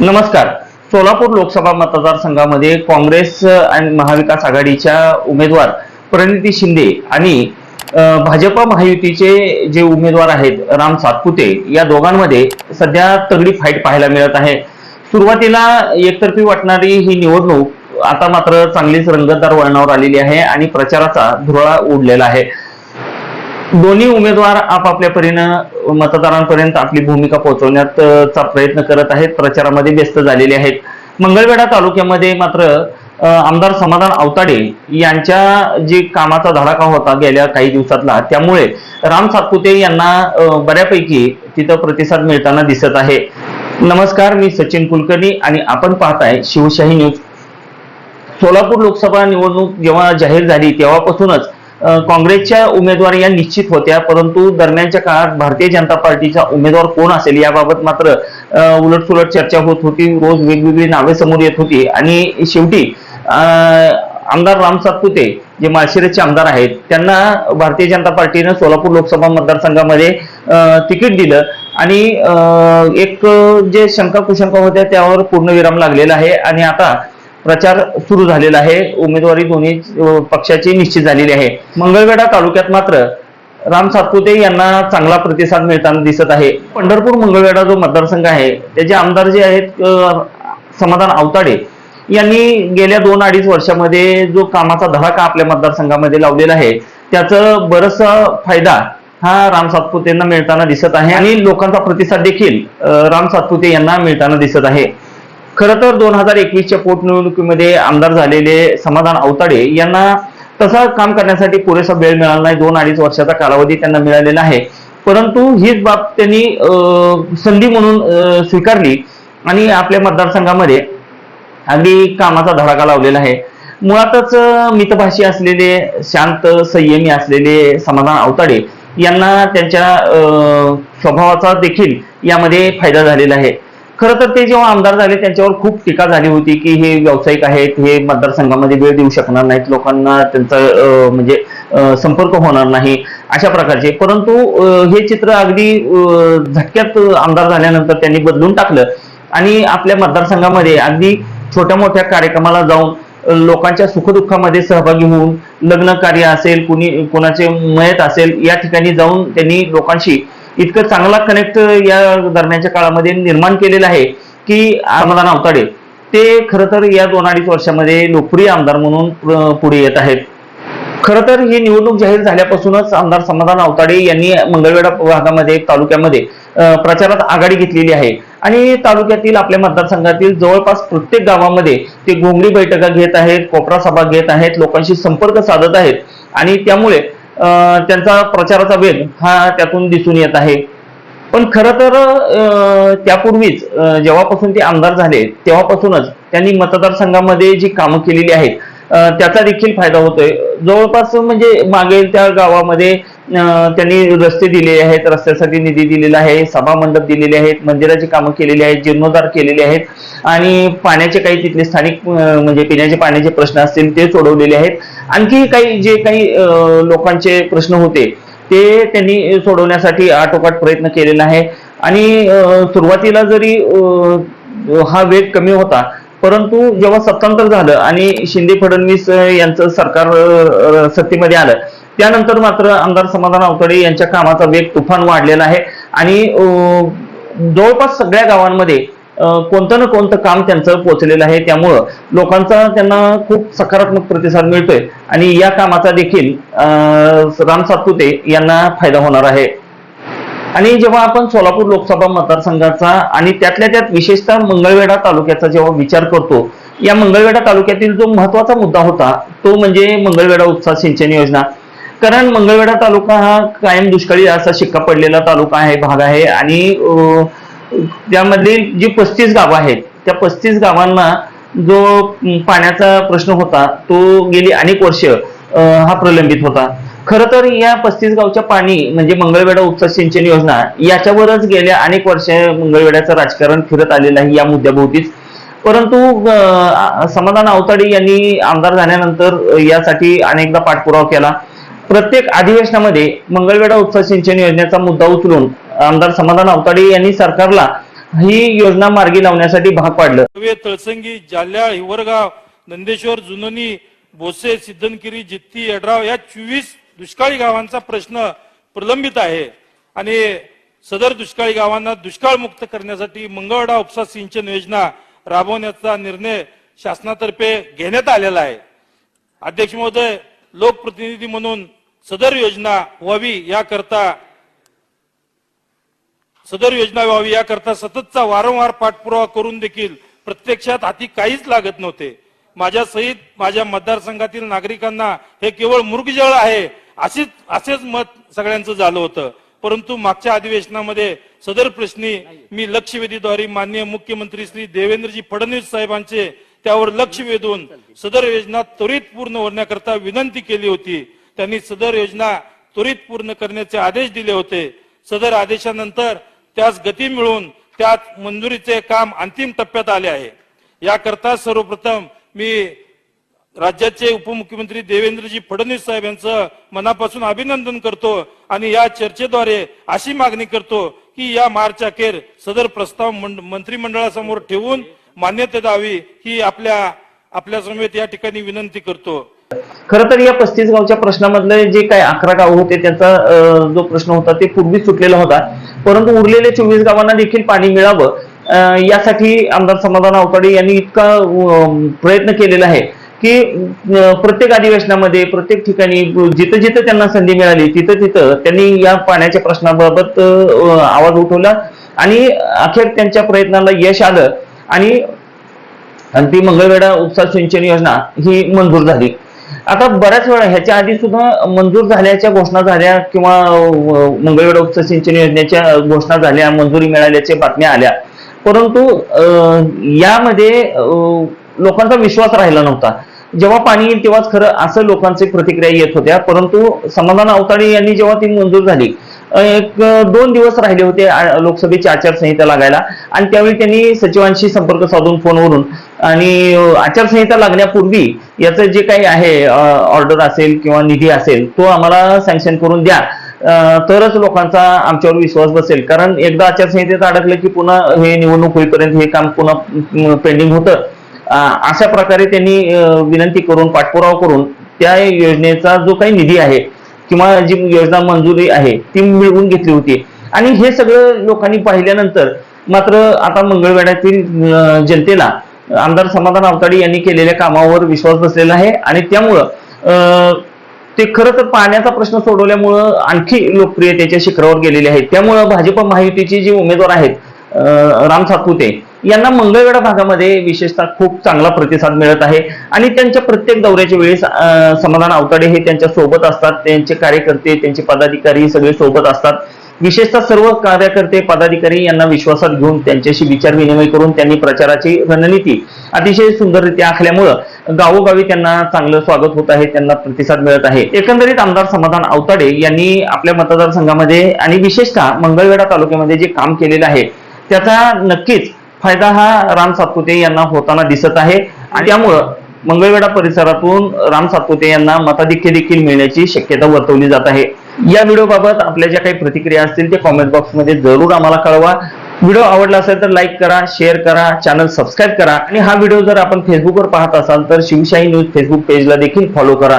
नमस्कार. सोलापूर लोकसभा मतदारसंघामध्ये काँग्रेस आणि महाविकास आघाडीच्या उमेदवार प्रणिती शिंदे आणि भाजपा महायुतीचे जे उमेदवार आहेत राम सातपुते या दोघांमध्ये सध्या तगडी फाईट पाहायला मिळत आहे. सुरुवातीला एकतर्फी वाटणारी ही निवडणूक आता मात्र चांगलीच रंगतदार वळणावर आलेली आहे आणि प्रचाराचा धुरळा उडलेला आहे. दोन्ही उमेदवार आपापल्या परीनं मतदारांपर्यंत आपली भूमिका पोहोचवण्याचा प्रयत्न करत आहेत. प्रचारामध्ये व्यस्त झालेले आहेत. मंगळवेढा तालुक्यामध्ये मात्र आमदार समाधान अवताडे यांच्या जी कामाचा धडाका होता गेल्या काही दिवसातला त्यामुळे राम सातपुते यांना बऱ्यापैकी तिथं प्रतिसाद मिळताना दिसत आहे. नमस्कार मी सचिन कुलकर्णी आणि आपण पाहताय शिवशाही न्यूज. सोलापूर लोकसभा निवडणूक जेव्हा जाहीर झाली तेव्हापासूनच काँग्रेसच्या उमेदवार या निश्चित होत्या परंतु दरम्यानच्या काळात भारतीय जनता पार्टीचा उमेदवार कोण असेल याबाबत मात्र उलटसुलट चर्चा होत होती रोज वेगवेगळी नावे समोर येत होती. आणि शेवटी आमदार राम सातपुते जे माळशिरसचे आमदार आहेत त्यांना भारतीय जनता पार्टीनं सोलापूर लोकसभा मतदारसंघामध्ये तिकीट दिलं. आणि एक जे शंका कुशंका होत्या त्यावर पूर्णविराम लागलेला आहे. आणि आता प्रचार सुरू झालेला आहे. उमेदवारी दोन्ही पक्षाची निश्चित झालेली आहे. मंगळवेढा तालुक्यात मात्र राम सातपुते यांना चांगला प्रतिसाद मिळताना दिसत आहे. पंढरपूर मंगळवेढा जो मतदारसंघ आहे त्याचे आमदार जे आहेत समाधान आवताडे यांनी गेल्या दोन अडीच वर्षामध्ये जो कामाचा धडाका आपल्या मतदारसंघामध्ये लावलेला आहे त्याचं बरचसा फायदा हा राम सातपुतेंना मिळताना दिसत आहे आणि लोकांचा प्रतिसाद देखील राम सातपुते यांना मिळताना दिसत आहे. खरं तर दोन हजार एकवीसच्या पोटनिवडणुकीमध्ये आमदार झालेले समाधान अवताडे यांना तसा काम करण्यासाठी पुरेसा वेळ मिळाला नाही. दोन अडीच वर्षाचा कालावधी त्यांना मिळालेला आहे. परंतु हीच बाब त्यांनी संधी म्हणून स्वीकारली आणि आपल्या मतदारसंघामध्ये अगदी कामाचा धडाका लावलेला आहे. मुळातच मितभाषी असलेले शांत संयमी असलेले समाधान अवताडे यांना त्यांच्या स्वभावाचा देखील यामध्ये फायदा झालेला आहे. खरं तर ते जेव्हा आमदार झाले त्यांच्यावर खूप टीका झाली होती की हे व्यावसायिक आहेत हे मतदारसंघामध्ये वेळ देऊ शकणार नाहीत लोकांना त्यांचा म्हणजे संपर्क होणार नाही अशा प्रकारचे. परंतु हे चित्र अगदी झटक्यात आमदार झाल्यानंतर त्यांनी बदलून टाकलं. आणि आपल्या मतदारसंघामध्ये अगदी छोट्या मोठ्या कार्यक्रमाला जाऊन लोकांच्या सुखदुःखामध्ये सहभागी होऊन लग्न कार्य असेल कुणी कोणाचे मयत असेल या ठिकाणी जाऊन त्यांनी लोकांशी इतकं चांगला कनेक्ट या दरम्यानच्या काळामध्ये निर्माण केलेला आहे की समाधान आवताडे ते खरं तर या दोन अडीच वर्षामध्ये लोकप्रिय आमदार म्हणून पुढे येत आहेत. खरं तर ही निवडणूक जाहीर झाल्यापासूनच आमदार समाधान अवताडे यांनी मंगळवेढा भागामध्ये तालुक्यामध्ये प्रचारात आघाडी घेतलेली आहे. आणि तालुक्यातील आपल्या मतदारसंघातील जवळपास प्रत्येक गावामध्ये ते घोंगडी बैठका घेत आहेत कोपरा सभा घेत आहेत लोकांशी संपर्क साधत आहेत. आणि त्यामुळे त्यांचा प्रचाराचा वेग हा त्यातून दिसून येत आहे. पण खरं तर त्यापूर्वीच जेव्हापासून ते आमदार झाले तेव्हापासूनच त्यांनी मतदारसंघामध्ये जी कामं केलेली आहेत त्याचा देखील फायदा होतोय. जवळपास म्हणजे मागील त्या गावामध्ये त्यांनी रस्ते दिलेले आहेत रस्त्यासाठी निधी दिलेला आहे सभा मंडप दिलेले आहेत मंदिराची कामं केलेली आहेत जीर्णोद्धार केलेले आहेत आणि पाण्याचे काही तिथले स्थानिक म्हणजे पिण्याचे पाण्याचे प्रश्न असतील ते सोडवलेले आहेत. आणखी काही जे काही लोकांचे प्रश्न होते ते त्यांनी सोडवण्यासाठी आटोकाट प्रयत्न केलेला आहे. आणि सुरुवातीला जरी हा वेग कमी होता परंतु जेव्हा सत्तांतर झालं आणि शिंदे फडणवीस यांचं सरकार सत्तेमध्ये आलं त्यानंतर मात्र आमदार समाधान आवतडे यांच्या कामाचा वेग तुफान वाढलेला आहे. आणि जवळपास सगळ्या गावांमध्ये कोणतं ना कोणतं काम त्यांचं पोहोचलेलं आहे. त्यामुळं लोकांचा त्यांना खूप सकारात्मक प्रतिसाद मिळतोय. आणि या कामाचा देखील राम सातपुते यांना फायदा होणार आहे. आणि जेव्हा आपण सोलापूर लोकसभा मतदारसंघाचा आणि त्यातल्या त्यात विशेषतः मंगळवेढा तालुक्याचा जेव्हा विचार करतो या मंगळवेढा तालुक्यातील जो महत्त्वाचा मुद्दा होता तो म्हणजे मंगळवेढा उपसा सिंचन योजना. कारण मंगळवेढा तालुका हा कायम दुष्काळी असा शिक्का पडलेला तालुका आहे भाग आहे आणि त्यामधील जी पस्तीस गावं आहेत त्या पस्तीस गावांना जो पाण्याचा प्रश्न होता तो गेली अनेक वर्ष हा प्रलंबित होता. खरं तर या पस्तीस गावच्या पाणी म्हणजे मंगळवेढा उपसा सिंचन योजना याच्यावरच गेल्या अनेक वर्ष मंगळवेढ्याचं राजकारण फिरत आलेलं आहे या मुद्द्याभोवतीच. परंतु समाधान अवताडे यांनी आमदार झाल्यानंतर यासाठी अनेकदा पाठपुरावा केला. प्रत्येक अधिवेशनामध्ये मंगळवेढा उपसा सिंचन योजनेचा मुद्दा उचलून आमदार समाधान अवताडे यांनी सरकारला ही योजना मार्गी लावण्यासाठी भाग पाडलं. तळसंगी जाल्या हिवरगाव नंदेश्वर जुनोनी बोसे सिद्धनकिरी जित्ती यड्राव या चोवीस दुष्काळी गावांचा प्रश्न प्रलंबित आहे आणि सदर दुष्काळी गावांना दुष्काळ मुक्त करण्यासाठी मंगळवाडा उपसा सिंचन योजना राबवण्याचा निर्णय शासनातर्फे घेण्यात आलेला आहे. अध्यक्ष महोदय लोकप्रतिनिधी म्हणून सदर योजना व्हावी याकरता सदर योजना व्हावी याकरता सततचा वारंवार पाठपुरावा करून देखील प्रत्यक्षात हाती काहीच लागत नव्हते. माझ्या सहित माझ्या मतदारसंघातील नागरिकांना हे केवळ मृगजळ आहे. असेच असेच मत सगळ्यांचं झालं होतं. परंतु मागच्या अधिवेशनामध्ये सदर प्रश्नी मी लक्षवेधीद्वारे माननीय मुख्यमंत्री श्री देवेंद्रजी फडणवीस साहेबांचे त्यावर लक्ष वेधून सदर योजना त्वरित पूर्ण होण्याकरता विनंती केली होती. त्यांनी सदर योजना त्वरित पूर्ण करण्याचे आदेश दिले होते. सदर आदेशानंतर त्यास गती मिळून त्यात मंजुरीचे काम अंतिम टप्प्यात आले आहे. याकरता सर्वप्रथम मी राज्याचे उपमुख्यमंत्री देवेंद्रजी फडणवीस साहेब यांचं मनापासून अभिनंदन करतो आणि या चर्चेद्वारे अशी मागणी करतो की या मार्च अखेर सदर प्रस्ताव मंत्रिमंडळासमोर ठेवून मान्यता द्यावी ही आपल्या आपल्या समेत या ठिकाणी विनंती करतो. खर तर या पस्तीस गावच्या प्रश्नामधले जे काही अकरा गाव होते त्यांचा जो प्रश्न होता ते पूर्वी सुटलेला होता. परंतु उरलेल्या चोवीस गावांना देखील पाणी मिळावं यासाठी आमदार समाधान आवताडे यांनी इतका प्रयत्न केलेला आहे. की प्रत्येक अधिवेशनामध्ये प्रत्येक ठिकाणी जिथं जिथं त्यांना संधी मिळाली तिथं तिथं त्यांनी या पाण्याच्या प्रश्नाबाबत आवाज उठवला आणि अखेर त्यांच्या प्रयत्नाला यश आलं आणि आणि ती मंगळवेढा उपसा सिंचन योजना ही मंजूर झाली. आता बऱ्याच वेळा ह्याच्या आधी सुद्धा मंजूर झाल्याच्या घोषणा झाल्या किंवा मंगळवेढा उपसा सिंचन योजनेच्या घोषणा झाल्या मंजुरी मिळाल्याच्या बातम्या आल्या. परंतु अं, यामध्ये लोकांचा विश्वास राहिला नव्हता. जेव्हा पाणी येईल तेव्हाच खरं असं लोकांचे प्रतिक्रिया येत होत्या. परंतु समाधान अवताडे यांनी जेव्हा ती मंजूर झाली एक दोन दिवस राहिले होते आ- लोकसभेची आचारसंहिता लागायला. आणि त्यावेळी त्यांनी सचिवांशी संपर्क साधून फोनवरून आणि आचारसंहिता लागण्यापूर्वी याचं जे काही आहे ऑर्डर असेल किंवा निधी असेल तो आम्हाला सँक्शन करून द्या. तरच लोकांचा आमच्यावर विश्वास बसेल. कारण एकदा आचारसंहितेत अडकलं की पुन्हा हे निवडणूक होईपर्यंत हे काम पुन्हा पेंडिंग होतं. अशा प्रकारे त्यांनी विनंती करून पाठपुरावा करून त्या योजनेचा जो काही निधी आहे किंवा जी योजना मंजुरी आहे ती मिळवून घेतली होती. आणि हे सगळं लोकांनी पाहिल्यानंतर मात्र आता मंगळवेढ्यातील जनतेला आमदार समाधान आवताडे यांनी केलेल्या कामावर विश्वास बसलेला आहे. आणि त्यामुळं ते खरं तर पाण्याचा प्रश्न सोडवल्यामुळं आणखी लोकप्रियतेच्या शिखरावर गेलेले आहेत. त्यामुळं भाजप महायुतीचे जे उमेदवार आहेत राम सातपुते यांना मंगळवेढा भागामध्ये विशेषतः खूप चांगला प्रतिसाद मिळत आहे. आणि त्यांच्या प्रत्येक दौऱ्याच्या वेळेस समाधान आवताडे हे त्यांच्यासोबत असतात. त्यांचे कार्यकर्ते त्यांचे पदाधिकारी सगळे सोबत असतात. विशेषतः सर्व कार्यकर्ते पदाधिकारी यांना विश्वासात घेऊन त्यांच्याशी विचार विनिमय करून त्यांनी प्रचाराची रणनीती अतिशय सुंदररित्या आखल्यामुळं गावोगावी त्यांना चांगलं स्वागत होत आहे त्यांना प्रतिसाद मिळत आहे. एकंदरीत आमदार समाधान आवताडे यांनी आपल्या मतदारसंघामध्ये आणि विशेषतः मंगळवेढा तालुक्यामध्ये जे काम केलेलं आहे त्याचा नक्कीच फायदा हा राम सातपुते यांना होताना दिसत आहे. आणि त्यामुळं मंगळवेढा परिसरातून राम सातपुते यांना मताधिक्य देखील मिळण्याची शक्यता वर्तवली जात आहे. या व्हिडिओबाबत आपल्या ज्या काही प्रतिक्रिया असतील ते कॉमेंट बॉक्समध्ये जरूर आम्हाला कळवा. व्हिडिओ आवडला असेल तर लाईक करा शेअर करा चॅनल सबस्क्राईब करा. आणि हा व्हिडिओ जर आपण फेसबुकवर पाहत असाल तर शिवशाही न्यूज फेसबुक पेजला देखील फॉलो करा.